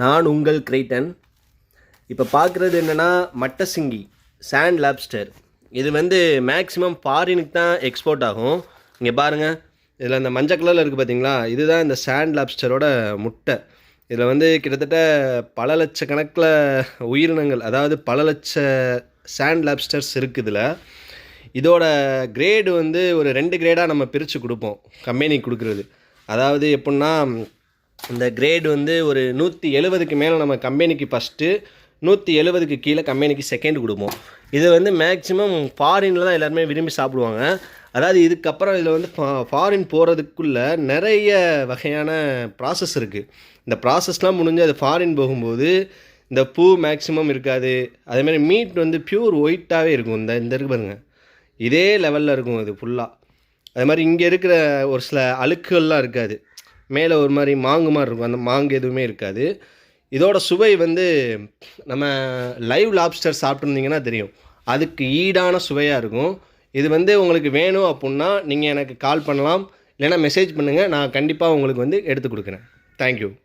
நான் உங்கள் கிரைட்டன். இப்போ பார்க்குறது என்னென்னா மட்டசிங்கி சாண்ட் லாப்ஸ்டர் இது வந்து மேக்ஸிமம் ஃபாரினுக்கு தான் எக்ஸ்போர்ட் ஆகும். இங்கே பாருங்கள் இதில் அந்த மஞ்சள் கலரில் இருக்குது பார்த்தீங்களா இதுதான் இந்த சாண்ட் லாப்ஸ்டரோட முட்டை. இதில் வந்து கிட்டத்தட்ட பல லட்சக்கணக்கில் உயிரினங்கள் அதாவது பல லட்ச சாண்ட் லாப்ஸ்டர்ஸ் இருக்குது இதில். இதோட கிரேடு வந்து ஒரு ரெண்டு கிரேடாக நம்ம பிரித்து கொடுப்போம் கம்பெனிக்கு கொடுக்குறது. அதாவது எப்படின்னா இந்த கிரேடு வந்து ஒரு நூற்றி எழுபதுக்கு மேலே நம்ம கம்பெனிக்கு ஃபஸ்ட்டு நூற்றி எழுபதுக்கு கீழே கம்பெனிக்கு செகண்ட் கொடுப்போம். இது வந்து மேக்ஸிமம் ஃபாரினில் தான் எல்லாருமே விரும்பி சாப்பிடுவாங்க. அதாவது இதுக்கப்புறம் இதில் வந்து ஃபாரின் போகிறதுக்குள்ள நிறைய வகையான ப்ராசஸ் இருக்குது இந்த ப்ராசஸ்லாம் முடிஞ்சு அது ஃபாரின் போகும்போது இந்த பூ மேக்ஸிமம் இருக்காது. அதேமாதிரி மீட் வந்து பியூர் ஒயிட்டாகவே இருக்கும். இந்த இந்த இருக்கு பாருங்கள் இதே லெவலில் இருக்கும் இது ஃபுல்லாக அது மாதிரி இங்கே இருக்கிற ஒரு சில அழுக்குகள்லாம் இருக்காது. மேலே ஒரு மாதிரி மாங்கு மாதிரி இருக்கும். அந்த மாங்கு எதுவுமே இருக்காது. இதோட சுவை வந்து நம்ம லைவ் லாப்ஸ்டர் சாப்பிட்ருந்தீங்கன்னா தெரியும். அதுக்கு ஈடான சுவையாக இருக்கும். இது வந்து உங்களுக்கு வேணும் அப்புடின்னா நீங்கள் எனக்கு கால் பண்ணலாம். இல்லைன்னா மெசேஜ் பண்ணுங்கள் நான் கண்டிப்பாக உங்களுக்கு வந்து எடுத்து கொடுக்குறேன். தேங்க்யூ